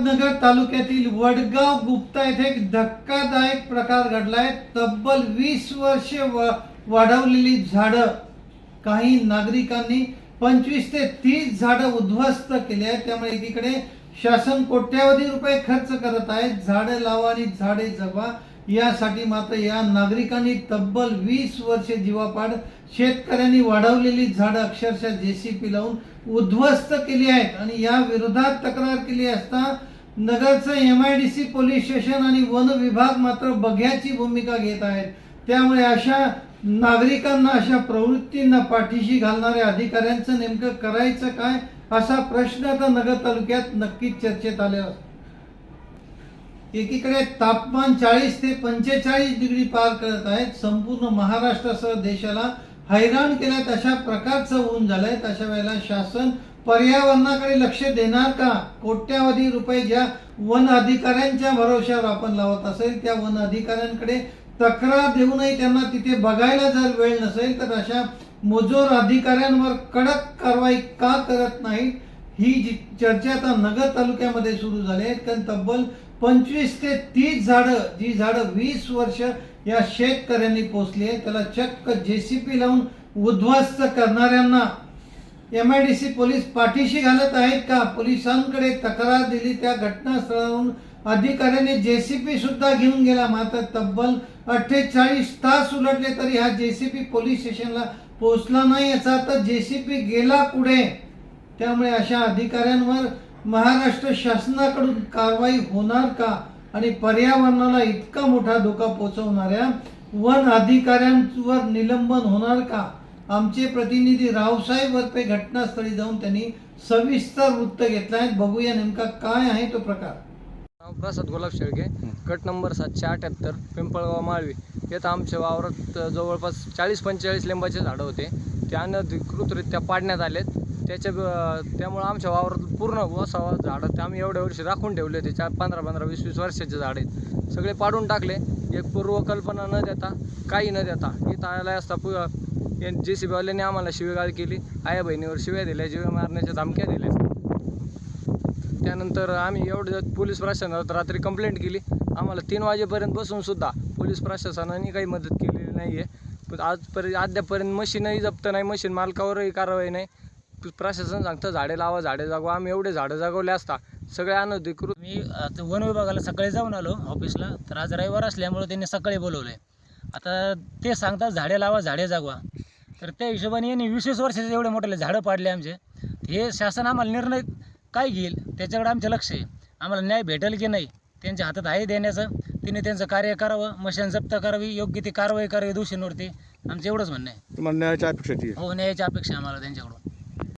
नगर तालुक्यातील वडगाव गुप्ता येथे एक धक्कादायक प्रकार घडलाय. तब्बल वीस वर्षे वाढवलेली झाडं. काही नागरिकांनी पंचवीस ते तीस झाडं उद्ध्वस्त केली आहेत. त्यामुळे एकीकडे शासन कोट्यावधी रुपये खर्च करत आहे. झाडं लावा आणि झाडे जगवा. यासाठी मात्र या नागरिकांनी तब्बल वीस वर्षे जीवापाड शेतकऱ्यांनी वाढवलेली झाडं अक्षरशः जेसीपी लावून उद्ध्वस्त केली आहेत. आणि या विरोधात तक्रार केली असता नगरचं M I D C police station आणि वन विभाग मात्र बघ्याची भूमिका घेत आहेत. त्यामुळे अशा नागरिकांना अशा प्रवृत्तींना पाठीशी घालणाऱ्या अधिकाऱ्यांचं नेमकं करायचं काय असा प्रश्न आता नगर तालुक्यात नक्कीच चर्चेत आलेला असतो. एकीकडे तापमान चाळीस ते पंचेचाळीस डिग्री पार करत आहेत. संपूर्ण महाराष्ट्रासह देशाला हैराण केल्यात. अशा प्रकारचं ऊन झालंय. अशा वेळेला शासन पर्यावरणाकडे लक्ष देणार का? कोट्यावधी रुपये ज्या वन अधिकाऱ्यांच्या भरोश्यावर आपण लावत असेल त्या वन अधिकाऱ्यांकडे तक्रार देऊनही त्यांना तिथे बघायला जर वेळ नसेल तर अशा मुजोर अधिकाऱ्यांवर कडक कारवाई का करत नाही ही जी चर्चा आता नगर तालुक्यामध्ये सुरू झाली आहे. कारण तब्बल पंचवीस ते तीस झाडं जी झाडं वीस वर्ष या शेतकऱ्यांनी पोचली आहे त्याला चक्क जेसीपी लावून उद्ध्वस्त करणाऱ्यांना M I D C police पाठीशी घालत आहेत का? पोलिसांकडे तक्रार दिली त्या घटनास्थळावरून अधिकाऱ्याने जेसीपी सुद्धा घेऊन गेला. मात्र तब्बल अठ्ठेचाळीस तास उलटले तरी हा जेसीपी पोलीस स्टेशनला पोहोचला नाही. याचा अर्थ जेसीपी गेला पुढे. त्यामुळे अशा अधिकाऱ्यांवर महाराष्ट्र शासनाकडून कारवाई होणार का? आणि पर्यावरणाला इतका मोठा धोका पोहोचवणाऱ्या वन अधिकाऱ्यांवर निलंबन होणार का? आमचे प्रतिनिधी रावसाहेब वरपे घटनास्थळी जाऊन त्यांनी सविस्तर वृत्त घेतलं आहे बघूया नेमका काय आहे तो प्रकार. प्रसाद गुलाब शेळके गट नंबर सातशे अठ्याहत्तर पिंपळगाव माळवी. येथं आमच्या वावरात जवळपास चाळीस पंचेचाळीस लिंबाचे झाडं होते. ते अनधिकृतरित्या पाडण्यात आलेत. त्याच्या त्यामुळं आमच्या वावरात पूर्ण वसावा झाडं ते आम्ही एवढ्या वर्षी राखून ठेवले होते चार पंधरा पंधरा वीस वीस वर्षाचे झाड आहेत. सगळे पाडून टाकले. एक पूर्वकल्पना न देता काही न देता इथं आला असता पु जे सी बीवाल्यांनी आम्हाला शिवेगाळ केली. आया बहिणीवर शिव्या दिल्या जीवे मारण्याच्या धमक्या दिल्या. त्यानंतर आम्ही एवढं पोलीस प्रशासनात रात्री कंप्लेंट केली. आम्हाला तीन वाजेपर्यंत बसूनसुद्धा पोलीस प्रशासनाने काही मदत केलेली नाही आहे पण आजपर्यंत अद्यापर्यंत मशीनही जप्त नाही मशीन मालकावरही कारवाई नाही. प्रशासन सांगतं झाडे लावा झाडे जागवा. आम्ही एवढे झाडं जागवले असता सगळे अनधिकृत. मी आता वन विभागाला सकाळी जाऊन आलो ऑफिसला. तर आज रविवार असल्यामुळे त्यांनी सकाळी बोलवलं आहे आता ते सांगतात झाडे लावा झाडे जागवा. तर त्या हिशोबाने यांनी वीस वीस वर्षाचे एवढे मोठे झाडं पाडले आमचे. हे शासन आम्हाला निर्णय काय घेईल त्याच्याकडे आमचं लक्ष आहे. आम्हाला न्याय भेटेल की नाही त्यांच्या हातात आहे देण्याचं. तिने त्यांचं कार्य करावं मशीन जप्त करावी योग्य ती कारवाई करावी दोषींवरती. आमचं एवढंच म्हणणं आहे. तुम्हाला न्यायाची अपेक्षा ती. हो न्यायाची अपेक्षा आहे आम्हाला त्यांच्याकडून.